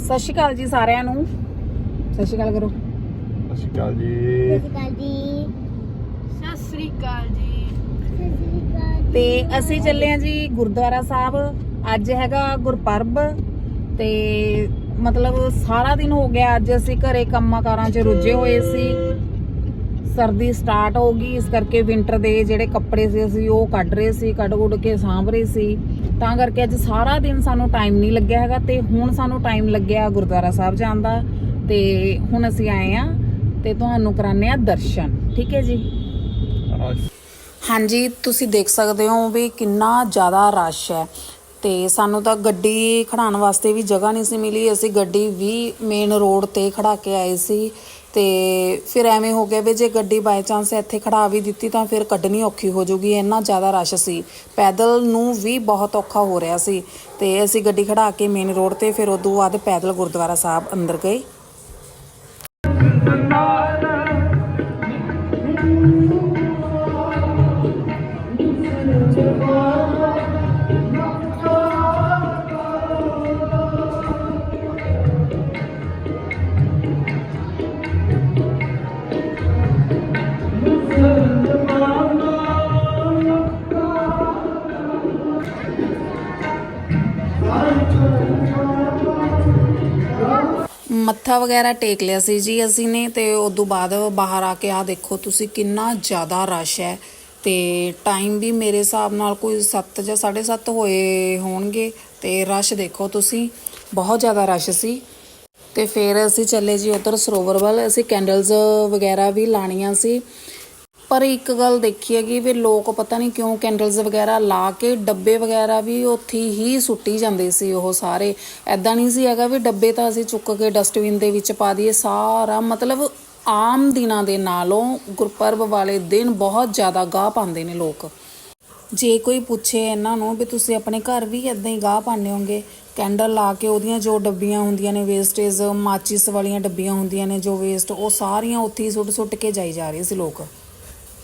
ਸਤਿ ਸ਼੍ਰੀ ਅਕਾਲ ਜੀ ਸਾਰਿਆਂ ਨੂੰ। ਸਤਿ ਸ਼੍ਰੀ ਅਕਾਲ ਕਰੋ। ਸਤਿ ਸ਼੍ਰੀ ਅਕਾਲ ਜੀ। ਸਤਿ ਸ੍ਰੀ ਅਕਾਲ ਜੀ। ਤੇ ਅਸੀਂ ਚੱਲੇ ਆ ਜੀ ਗੁਰਦੁਆਰਾ ਸਾਹਿਬ। ਅੱਜ ਹੈਗਾ ਗੁਰਪਰਬ ਤੇ ਮਤਲਬ ਸਾਰਾ ਦਿਨ ਹੋ ਗਿਆ ਅੱਜ ਅਸੀਂ ਘਰੇ ਕੰਮਾਂ ਕਾਰਾਂ 'ਚ ਰੁੱਝੇ ਹੋਏ ਸੀ। ਸਰਦੀ ਸਟਾਰਟ ਹੋ ਗਈ ਇਸ ਕਰਕੇ ਵਿੰਟਰ ਦੇ ਜਿਹੜੇ ਕੱਪੜੇ ਸੀ ਅਸੀਂ ਉਹ ਕੱਢ ਰਹੇ ਸੀ ਕੱਢ ਕੁੱਢ ਕੇ ਸਾਂਭ ਰਹੇ ਸੀ। ਤਾਂ ਕਰਕੇ ਅੱਜ ਸਾਰਾ ਦਿਨ ਸਾਨੂੰ ਟਾਈਮ ਨਹੀਂ ਲੱਗਿਆ ਹੈਗਾ ਤੇ ਹੁਣ ਸਾਨੂੰ ਟਾਈਮ ਲੱਗਿਆ ਗੁਰਦੁਆਰਾ ਸਾਹਿਬ ਜਾਣ ਦਾ ਤੇ ਹੁਣ ਅਸੀਂ ਆਏ ਆ ਤੇ ਤੁਹਾਨੂੰ ਕਰਾਣੇ ਆ ਦਰਸ਼ਨ ਠੀਕ ਹੈ ਜੀ। ਹਾਂਜੀ ਤੁਸੀਂ ਦੇਖ ਸਕਦੇ ਹੋ ਵੀ ਕਿੰਨਾ ਜ਼ਿਆਦਾ ਰਸ਼ ਹੈ। ਤੇ ਸਾਨੂੰ ਤਾਂ ਗੱਡੀ ਖੜਾਉਣ ਵਾਸਤੇ ਵੀ ਜਗ੍ਹਾ ਨਹੀਂ ਸੀ ਮਿਲੀ। ਅਸੀਂ ਗੱਡੀ ਵੀ ਮੇਨ ਰੋਡ ਤੇ ਖੜਾ ਕੇ ਆਏ ਸੀ ਤੇ ਫਿਰ ਐਵੇਂ ਹੋ ਗਿਆ ਵੀ ਜੇ ਗੱਡੀ ਬਾਈ ਚਾਂਸ ਇੱਥੇ ਖੜਾ ਵੀ ਦਿੱਤੀ ਤਾਂ ਫਿਰ ਕੱਢਣੀ ਔਖੀ ਹੋ ਜਾਊਗੀ। ਇੰਨਾ ਜ਼ਿਆਦਾ ਰਸ਼ ਸੀ। ਪੈਦਲ ਨੂੰ ਵੀ ਬਹੁਤ ਔਖਾ ਹੋ ਰਿਹਾ ਸੀ। ਤੇ ਅਸੀਂ ਗੱਡੀ ਖੜਾ ਕੇ ਮੇਨ ਰੋਡ ਤੇ ਫਿਰ ਉਦੋਂ ਬਾਅਦ ਪੈਦਲ ਗੁਰਦੁਆਰਾ ਸਾਹਿਬ ਅੰਦਰ ਗਏ। ਮੱਥਾ ਵਗੈਰਾ ਟੇਕ ਲਿਆ ਸੀ ਜੀ ਅਸੀਂ ਨੇ ਤੇ ਤੋਂ ਬਾਅਦ ਬਾਹਰ ਆ ਕੇ ਆ ਦੇਖੋ ਤੁਸੀਂ ਕਿੰਨਾ ਜ਼ਿਆਦਾ ਰਸ਼ ਹੈ ਤੇ ਟਾਈਮ ਵੀ ਮੇਰੇ ਹਿਸਾਬ ਨਾਲ ਕੋਈ 7 ਜਾਂ 7:30 ਹੋਏ ਹੋਣਗੇ ਤੇ ਰਸ਼ ਦੇਖੋ ਤੁਸੀਂ, ਬਹੁਤ ਜ਼ਿਆਦਾ ਰਸ਼ ਸੀ। ਤੇ ਫਿਰ ਅਸੀਂ ਚੱਲੇ ਜੀ ਉਧਰ ਸਰੋਵਰ ਵੱਲ, ਅਸੀਂ ਕੈਂਡਲਸ ਵਗੈਰਾ ਵੀ ਲਾਣੀਆਂ ਸੀ। ਪਰ ਇੱਕ ਗੱਲ ਦੇਖੀ ਹੈਗੀ ਵੀ ਲੋਕ ਪਤਾ ਨਹੀਂ ਕਿਉਂ ਕੈਂਡਲਸ ਵਗੈਰਾ ਲਾ ਕੇ ਡੱਬੇ ਵਗੈਰਾ ਵੀ ਉੱਥੇ ਹੀ ਸੁੱਟੀ ਜਾਂਦੇ ਸੀ ਉਹ ਸਾਰੇ। ਐਦਾਂ ਨਹੀਂ ਸੀ ਹੈਗਾ ਵੀ ਡੱਬੇ ਤਾਂ ਅਸੀਂ ਚੁੱਕ ਕੇ ਡਸਟਬਿਨ ਦੇ ਵਿੱਚ ਪਾ ਦਈਏ ਸਾਰਾ, ਮਤਲਬ ਆਮ ਦਿਨਾਂ ਦੇ ਨਾਲੋਂ ਗੁਰਪਰਬ ਵਾਲੇ ਦਿਨ ਬਹੁਤ ਜ਼ਿਆਦਾ ਗਾਹ ਪਾਉਂਦੇ ਨੇ ਲੋਕ। ਜੇ ਕੋਈ ਪੁੱਛੇ ਇਹਨਾਂ ਨੂੰ ਵੀ ਤੁਸੀਂ ਆਪਣੇ ਘਰ ਵੀ ਇਦਾਂ ਹੀ ਗਾਹ ਪਾਉਂਦੇ ਹੋਗੇ ਕੈਂਡਲ ਲਾ ਕੇ ਉਹਦੀਆਂ ਜੋ ਡੱਬੀਆਂ ਹੁੰਦੀਆਂ ਨੇ ਵੇਸਟੇਜ ਮਾਚਿਸ ਵਾਲੀਆਂ ਡੱਬੀਆਂ ਹੁੰਦੀਆਂ ਨੇ ਜੋ ਵੇਸਟ ਉਹ ਸਾਰੀਆਂ ਉੱਥੇ ਹੀ ਸੁੱਟ ਸੁੱਟ ਕੇ ਜਾਈ ਜਾ ਰਹੇ ਸੀ ਲੋਕ।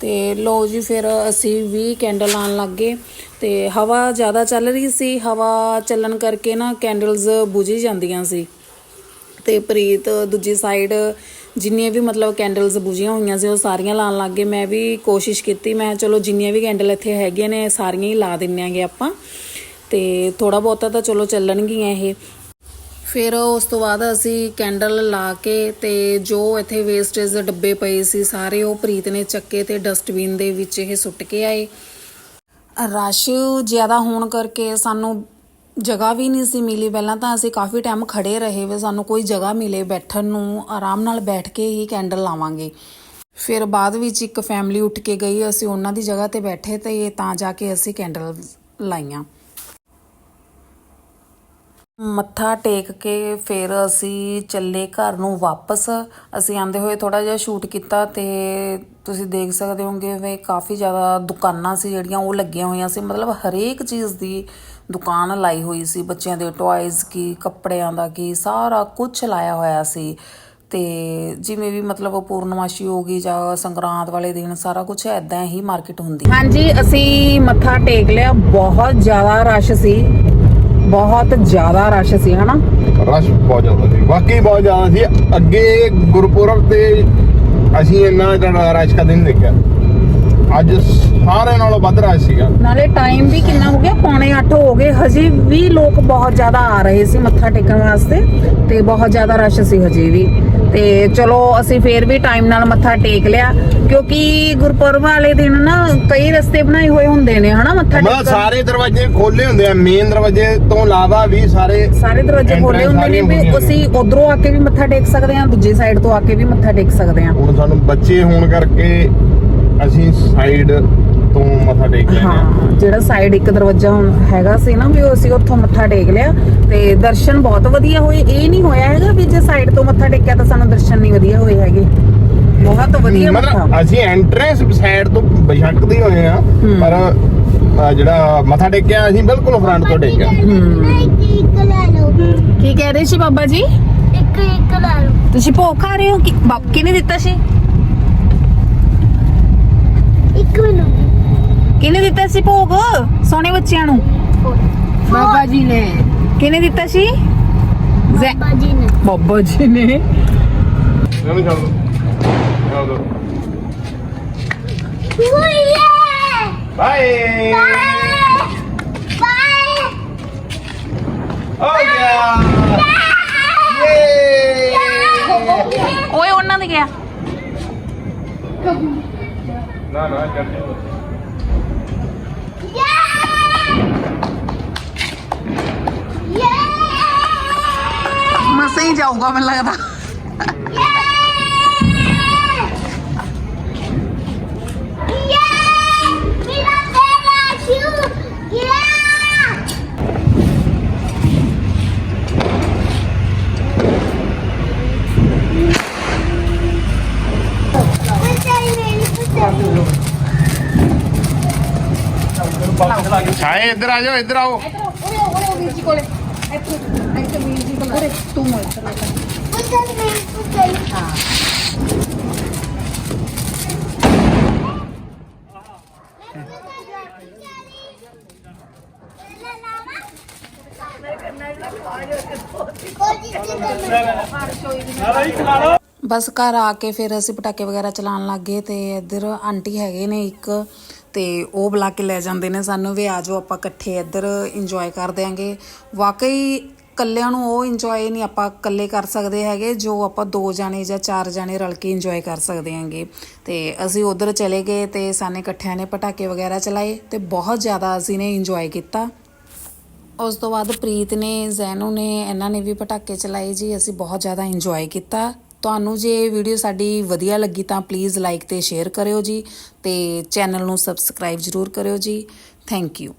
ਤੇ ਲੋ ਜੀ ਫਿਰ ਅਸੀਂ ਵੀ ਕੈਂਡਲ ਲਾਉਣ ਲੱਗ ਗਏ ਤੇ ਹਵਾ ਜ਼ਿਆਦਾ ਚੱਲ ਰਹੀ ਸੀ, ਹਵਾ ਚੱਲਣ ਕਰਕੇ ਨਾ ਕੈਂਡਲਸ ਬੁਝੀ ਜਾਂਦੀਆਂ ਸੀ। ਤੇ ਪ੍ਰੀਤ ਦੂਜੀ ਸਾਈਡ ਜਿੰਨੀਆਂ ਵੀ ਮਤਲਬ ਕੈਂਡਲਸ ਬੁਝੀਆਂ ਹੋਈਆਂ ਸੀ ਉਹ ਸਾਰੀਆਂ ਲਾਉਣ ਲੱਗ ਗਏ। ਮੈਂ ਵੀ ਕੋਸ਼ਿਸ਼ ਕੀਤੀ, ਮੈਂ ਚਲੋ ਜਿੰਨੀਆਂ ਵੀ ਕੈਂਡਲ ਇੱਥੇ ਹੈਗੀਆਂ ਨੇ ਸਾਰੀਆਂ ਹੀ ਲਾ ਦਿੰਨੇ ਆਂਗੇ ਆਪਾਂ। ਤੇ ਥੋੜਾ ਬਹੁਤਾ ਤਾਂ ਚਲੋ ਚੱਲਣਗੀਆਂ ਇਹ। ਫਿਰ ਉਸ ਤੋਂ ਬਾਅਦ ਅਸੀਂ ਕੈਂਡਲ ਲਾ ਕੇ ਤੇ ਜੋ ਇੱਥੇ ਵੇਸਟੇਜ ਦੇ ਡੱਬੇ ਪਏ ਸੀ ਸਾਰੇ ਉਹ ਪ੍ਰੀਤ ਨੇ ਚੱਕੇ ਤੇ ਡਸਟਬਿਨ ਦੇ ਵਿੱਚ ਇਹ ਸੁੱਟ ਕੇ ਆਏ। ਰਸ਼ ਜ਼ਿਆਦਾ ਹੋਣ ਕਰਕੇ ਸਾਨੂੰ ਜਗ੍ਹਾ ਵੀ ਨਹੀਂ ਸੀ ਮਿਲੀ। ਪਹਿਲਾਂ ਤਾਂ ਅਸੀਂ ਕਾਫੀ ਟਾਈਮ ਖੜੇ ਰਹੇ ਵੇ, ਸਾਨੂੰ ਕੋਈ ਜਗ੍ਹਾ ਮਿਲੇ ਬੈਠਣ ਨੂੰ। ਆਰਾਮ ਨਾਲ ਬੈਠ ਕੇ ਹੀ ਕੈਂਡਲ ਲਾਵਾਂਗੇ। ਫਿਰ ਬਾਅਦ ਵਿੱਚ ਇੱਕ ਫੈਮਿਲੀ ਉੱਠ ਕੇ ਗਈ, ਅਸੀਂ ਉਹਨਾਂ ਦੀ ਜਗ੍ਹਾ ਤੇ ਬੈਠੇ ਤੇ ਤਾਂ ਜਾ ਕੇ ਅਸੀਂ ਕੈਂਡਲ ਲਾਈਆਂ। ਮੱਥਾ ਟੇਕ ਕੇ ਫਿਰ ਅਸੀਂ ਚੱਲੇ ਘਰ ਨੂੰ ਵਾਪਸ। ਅਸੀਂ ਆਂਦੇ ਹੋਏ ਥੋੜਾ ਜਿਹਾ ਸ਼ੂਟ ਕੀਤਾ ਤੇ ਤੁਸੀਂ ਦੇਖ ਸਕਦੇ ਹੋਗੇ ਵੀ ਕਾਫੀ ਜ਼ਿਆਦਾ ਦੁਕਾਨਾਂ ਸੀ ਜਿਹੜੀਆਂ, ਉਹ ਲੱਗੀਆਂ ਹੋਈਆਂ ਸੀ। ਮਤਲਬ ਹਰੇਕ ਚੀਜ਼ ਦੀ ਦੁਕਾਨ ਲਾਈ ਹੋਈ ਸੀ, ਬੱਚਿਆਂ ਦੇ ਟੌਇਜ਼ ਕੀ, ਕੱਪੜਿਆਂ ਦਾ ਕੀ, ਸਾਰਾ ਕੁਝ ਲਾਇਆ ਹੋਇਆ ਸੀ। ਤੇ ਜਿਵੇਂ ਵੀ ਮਤਲਬ ਪੂਰਨਮਾਸ਼ੀ ਹੋ ਗਈ ਜਾਂ ਸੰਗਰਾਂਦ ਵਾਲੇ ਦਿਨ, ਸਾਰਾ ਕੁਝ ਐਦਾਂ ਹੀ ਮਾਰਕੀਟ ਹੁੰਦੀ। ਹਾਂਜੀ, ਅਸੀਂ ਮੱਥਾ ਟੇਕ ਲਿਆ। ਬਹੁਤ ਜ਼ਿਆਦਾ ਰਸ਼ ਸੀ। ਬਹੁਤ ਜ਼ਿਆਦਾ ਰਸ਼ ਸੀ ਹਨਾ? ਰਸ਼ ਬਹੁਤ ਜ਼ਿਆਦਾ ਸੀ। ਵਾਕਈ ਬਹੁਤ ਜ਼ਿਆਦਾ ਸੀ। ਅੱਗੇ ਗੁਰਪੁਰਬ ਤੇ ਅਸੀਂ ਇੰਨਾ ਜ਼ਿਆਦਾ ਰਸ਼ ਕਦੇ ਨਹੀਂ ਦੇਖਿਆ। ਅੱਜ ਸਾਰੇ ਨਾਲੋਂ ਵੱਧ ਰਸ਼ ਸੀਗਾ। ਨਾਲੇ ਟਾਈਮ ਵੀ ਕਿੰਨਾ ਹੋ ਗਿਆ? ਪੌਣੇ 8 ਹੋ ਗਏ। ਹਜੇ ਵੀ ਲੋਕ ਬਹੁਤ ਜ਼ਿਆਦਾ ਆ ਰਹੇ ਸੀ ਮੱਥਾ ਟੇਕਣ ਵਾਸਤੇ ਤੇ ਬਹੁਤ ਜ਼ਿਆਦਾ ਰਸ਼ ਸੀ ਹਜੇ ਵੀ। ਤੇ ਚਲੋ ਅਸੀਂ ਫੇਰ ਵੀ ਟਾਈਮ ਨਾਲ ਮੱਥਾ ਟੇਕ ਲਿਆ ਕਿਉਂਕਿ ਗੁਰਪੁਰਬ ਵਾਲੇ ਦਿਨ ਨਾ ਕਈ ਰਸਤੇ ਬਣਾਏ ਹੋਏ ਹੁੰਦੇ ਨੇ ਹਨਾ ਮੱਥਾ ਟੇਕਣ? ਸਾਰੇ ਦਰਵਾਜ਼ੇ ਖੋਲੇ ਹੁੰਦੇ ਆ ਮੇਨ ਦਰਵਾਜ਼ੇ ਤੋਂ ਇਲਾਵਾ ਵੀ ਸਾਰੇ ਸਾਰੇ ਦਰਵਾਜ਼ੇ ਖੋਲੇ entrance ਹੁੰਦੇ ਨੇ ਸਾਰੀਆਂ ਵੀ ਹੁੰਦੀਆਂ ਅਸੀਂ ਉਧਰੋਂ ਆ ਕੇ ਵੀ ਮੱਥਾ ਟੇਕ ਸਕਦੇ ਹਾਂ ਦੂਜੀ ਸਾਈਡ ਤੋਂ ਆ ਕੇ ਵੀ ਮੱਥਾ ਟੇਕ ਸਕਦੇ ਹਾਂ। ਹੁਣ ਸਾਨੂੰ ਬੱਚੇ ਹੋਣ ਕਰਕੇ ਅਸੀਂ ਸਾਈਡ ਤੋਂ ਮੱਥਾ ਟੇਕ ਲੈਂਦੇ ਆ ਹਾਂ। ਜਿਹੜਾ ਸਾਈਡ ਇੱਕ ਦਰਵਾਜ਼ਾ ਹੁਣ ਹੈਗਾ ਸੀ ਨਾ ਵੀ ਉਹ ਅਸੀਂ ਉੱਥੋਂ ਮੱਥਾ ਟੇਕ ਲਿਆ ਤੇ ਦਰਸ਼ਨ ਬਹੁਤ ਵਧੀਆ ਹੋਏ। ਇਹ ਨਹੀਂ ਹੋਇਆ ਹੈਗਾ ਵੀ ਜੇ ਸਾਈਡ ਤੋਂ ਮੱਥਾ ਟੇਕਿਆ ਤਾਂ ਸਾਨੂੰ ਦਰਸ਼ਨ ਨਹੀਂ ਵਧੀਆ ਹੋਏ ਹੈਗੇ। ਬਹੁਤ ਵਧੀਆ ਮੱਥਾ। ਮਤਲਬ ਅਸੀਂ ਐਂਟਰੈਂਸ ਸਾਈਡ ਤੋਂ ਬਸ਼ੱਕਦੇ ਹੋਏ ਆ ਪਰ ਅ, ਜਿਹੜਾ ਮੱਥਾ ਟੇਕਿਆ ਅਸੀਂ ਬਿਲਕੁਲ ਫਰੰਟ ਤੋਂ ਟੇਕਿਆ। ਕੀ ਕਹਿ ਰਹੇ ਸੀ ਬਾਬਾ ਜੀ? ਇੱਕ ਇੱਕ ਲੈ ਲਓ। ਤੁਸੀਂ ਭੋਗ ਖਾ ਰਹੇ ਹੋ? ਕਿ ਬਾਪ ਕਿਹਨੇ ਦਿੱਤਾ ਸੀ? ਇੱਕ ਮੈਨੂੰ ਕਿਹਨੇ ਦਿੱਤਾ ਸੀ ਭੋਗ? ਸੋਹਣੇ ਬੱਚਿਆਂ ਨੂੰ। ਬਾਬਾ ਜੀ ਨੇ। ਕਿਹਨੇ ਦਿੱਤਾ ਸੀ? ਬਾਬਾ ਜੀ ਨੇ। ਬਾਬਾ ਜੀ ਨੇ। ਇਹਨੂੰ ਛੱਡ ਦੋ। ਛੱਡ ਦੋ। ਬਾਏ। ਹੋ ਗਿਆ। ਯੇ ਓਏ ਉਹਨਾਂ ਦੇ ਗਿਆ। ਨਾ ਨਾ ਚੱਲ। ਜਾ ਮਸਾਂ ਹੀ ਜਾਊਗਾ ਮੈਨੂੰ ਲੱਗਦਾ। ਮੇਰਾ ਬੇੜਾ ਸ਼ੂ ਗਿਆ ਛਾਏ ਇੱਧਰ ਆ ਜਾਓ ਇੱਧਰ ਆਓ ਬਸ ਘਰ ਆ ਕੇ ਫਿਰ ਅਸੀਂ ਪਟਾਕੇ ਵਗੈਰਾ ਚਲਾਉਣ ਲੱਗ ਗਏ ਤੇ ਇੱਧਰ ਆਂਟੀ ਹੈਗੇ ਨੇ ਇੱਕ ਤੇ ਉਹ ਬੁਲਾ ਕੇ ਲੈ ਜਾਂਦੇ ਨੇ ਸਾਨੂੰ ਵੀ ਆ ਜਾਓ ਆਪਾਂ ਇਕੱਠੇ ਇੱਧਰ ਇੰਜੋਏ ਕਰ ਦਿਆਂਗੇ। ਵਾਕਈ ਕੱਲਿਆਂ ਨੂੰ ਉਹ ਇੰਜੋਏ ਨਹੀਂ ਆਪਾਂ ਇਕੱਲੇ ਕਰ ਸਕਦੇ ਹੈਗੇ, ਜੋ ਆਪਾਂ ਦੋ ਜਾਣੇ ਜਾਂ ਚਾਰ ਜਾਣੇ ਰਲ ਕੇ ਇੰਜੋਏ ਕਰ ਸਕਦੇ ਹਾਂਗੇ। ਤੇ ਅਸੀਂ ਉਧਰ ਚਲੇ ਗਏ ਤੇ ਸਾਨੇ ਇਕੱਠਿਆਂ ਨੇ ਪਟਾਕੇ ਵਗੈਰਾ ਚਲਾਏ ਤੇ ਬਹੁਤ ਜ਼ਿਆਦਾ ਅਸੀਂ ਨੇ ਇੰਜੋਏ ਕੀਤਾ। ਉਸ ਤੋਂ ਬਾਅਦ ਪ੍ਰੀਤ ਨੇ, ਜ਼ੈਨੂ ਨੇ, ਇਹਨਾਂ ਨੇ ਵੀ ਪਟਾਕੇ ਚਲਾਏ ਜੀ, ਅਸੀਂ ਬਹੁਤ ਜ਼ਿਆਦਾ ਇੰਜੋਏ ਕੀਤਾ। ਤੁਹਾਨੂੰ ਜੇ ਇਹ ਵੀਡੀਓ ਸਾਡੀ ਵਧੀਆ ਲੱਗੀ ਤਾਂ ਪਲੀਜ਼ ਲਾਈਕ ਤੇ ਸ਼ੇਅਰ ਕਰਿਓ ਜੀ ਤੇ ਚੈਨਲ ਨੂੰ ਸਬਸਕ੍ਰਾਈਬ ਜ਼ਰੂਰ ਕਰਿਓ ਜੀ। Thank you